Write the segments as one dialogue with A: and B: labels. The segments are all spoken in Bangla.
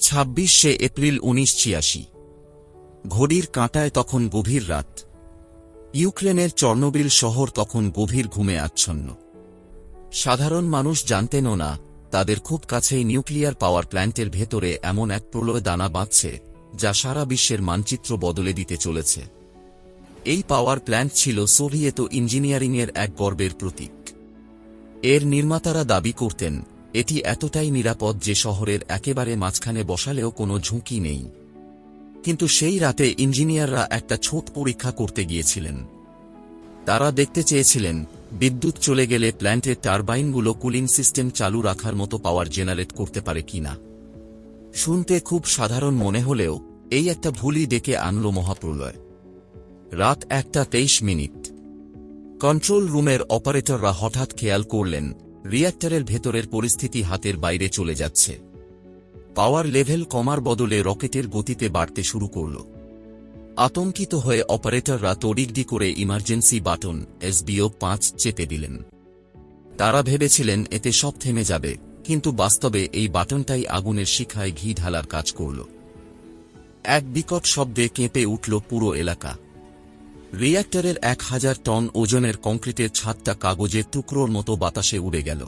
A: ছাব্বিশে এপ্রিল উনিশ ছিয়াশি। ঘড়ির কাঁটায় তখন গভীর রাত। ইউক্রেনের চর্নোবিল শহর তখন গভীর ঘুমে আচ্ছন্ন। সাধারণ মানুষ জানতেনও না, তাদের খুব কাছেই নিউক্লিয়ার পাওয়ার প্ল্যান্টের ভেতরে এমন এক প্রলয় দানা বাঁধছে, যা সারা বিশ্বের মানচিত্র বদলে দিতে চলেছে। এই পাওয়ার প্ল্যান্ট ছিল সোভিয়েত ইঞ্জিনিয়ারিংয়ের এক গর্বের প্রতীক। এর নির্মাতারা দাবি করতেন এটি এতটাই নিরাপদ যে শহরের একেবারে মাঝখানে বসালেও কোনো ঝুঁকি নেই। কিন্তু সেই রাতে ইঞ্জিনিয়াররা একটা ছোট পরীক্ষা করতে গিয়েছিলেন। তারা দেখতে চেয়েছিলেন, বিদ্যুৎ চলে গেলে প্ল্যান্টের টারবাইনগুলো কুলিং সিস্টেম চালু রাখার মতো পাওয়ার জেনারেট করতে পারে কিনা শুনতে খুব সাধারণ মনে হলেও, এই একটা ভুলই ডেকে আনল মহাপ্রলয়। রাত একটা তেইশ মিনিট। কন্ট্রোল রুমের অপারেটররা হঠাৎ খেয়াল করলেন রিয়্যাক্টরের ভেতরের পরিস্থিতি হাতের বাইরে চলে যাচ্ছে। পাওয়ার লেভেল কমার বদলে রকেটের গতিতে বাড়তে শুরু করল। আতঙ্কিত হয়ে অপারেটররা তড়িগডি করে ইমার্জেন্সি বাটন, এসবিও পাঁচ চেপে দিলেন। তারা ভেবেছিলেন এতে সব থেমে যাবে, কিন্তু বাস্তবে এই বাটনটাই আগুনের শিখায় ঘি ঢালার কাজ করল। এক বিকট শব্দে কেঁপে উঠল পুরো এলাকা। রিয়্যাক্টরের এক হাজার টন ওজনের কংক্রিটের ছাদটা কাগজের টুকরোর মতো বাতাসে উড়ে গেল।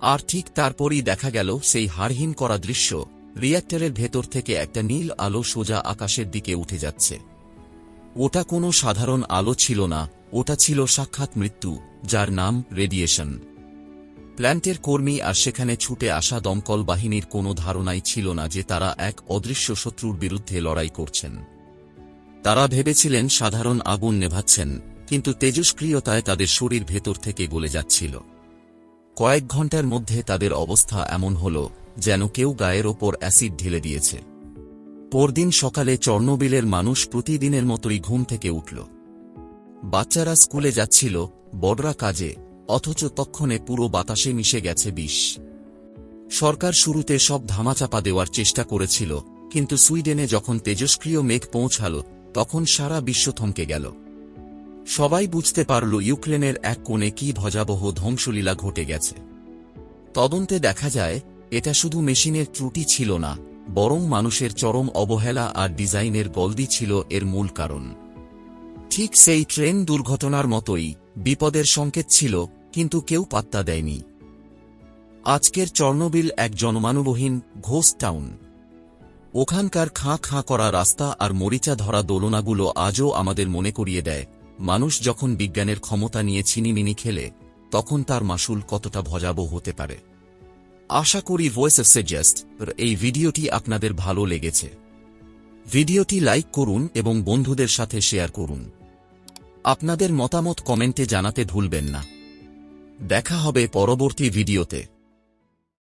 A: আর ঠিক তারপরই দেখা গেল সেই হারহীন করা দৃশ্য রিয়্যাক্টরের ভেতর থেকে একটা নীল আলো সোজা আকাশের দিকে উঠে যাচ্ছে। ওটা কোনো সাধারণ আলো ছিল না, ওটা ছিল সাক্ষাৎ মৃত্যু, যার নাম রেডিয়েশন। প্ল্যান্টের কর্মী আর সেখানে ছুটে আসা দমকল বাহিনীর কোনো ধারণাই ছিল না যে তারা এক অদৃশ্য শত্রুর বিরুদ্ধে লড়াই করছেন। তারা ভেবেছিলেন সাধারণ আগুন নেভাচ্ছেন, কিন্তু তেজস্ক্রিয়তায় তাদের শরীর ভেতর থেকে গলে যাচ্ছিল। কয়েক ঘণ্টার মধ্যে তাদের অবস্থা এমন হল যেন কেউ গায়ের ওপর অ্যাসিড ঢেলে দিয়েছে। পরদিন সকালে চর্ণবিলের মানুষ প্রতিদিনের মতোই ঘুম থেকে উঠল। বাচ্চারা স্কুলে যাচ্ছিল, বড়রা কাজে, অথচ তক্ষণে পুরো বাতাসে মিশে গেছে বিষ। সরকার শুরুতে সব ধামাচাপা দেওয়ার চেষ্টা করেছিল, কিন্তু সুইডেনে যখন তেজস্ক্রিয় মেঘ পৌঁছাল তখন সারা বিশ্ব থমকে গেল। সবাই বুঝতে পারল ইউক্রেনের এক কোণে কি ভজাবহ ধ্বংসলীলা ঘটে গেছে। তদন্তে দেখা যায়, এটা শুধু মেশিনের ত্রুটি ছিল না, বরং মানুষের চরম অবহেলা আর ডিজাইনের গলদি ছিল এর মূল কারণ। ঠিক সেই ট্রেন দুর্ঘটনার মতোই, বিপদের সংকেত ছিল, কিন্তু কেউ পাত্তা দেয়নি। আজকের চর্ণবিল এক জনমানবহীন ঘোষ টাউন। ওখানকার খাঁ খাঁ করা রাস্তা আর মরিচা ধরা দোলনাগুলো আজও আমাদের মনে করিয়ে দেয়। মানুষ যখন বিজ্ঞানের ক্ষমতা নিয়ে ছিনিমিনি খেলে, তখন তার মাসুল কতটা ভজাবহ হতে পারে। আশা করি ভয়েস অফ সাজেস্ট এই ভিডিওটি আপনাদের ভালো লেগেছে। ভিডিওটি লাইক করুন এবং বন্ধুদের সাথে শেয়ার করুন। আপনাদের মতামত কমেন্টে জানাতে ভুলবেন না। দেখা হবে পরবর্তী ভিডিওতে।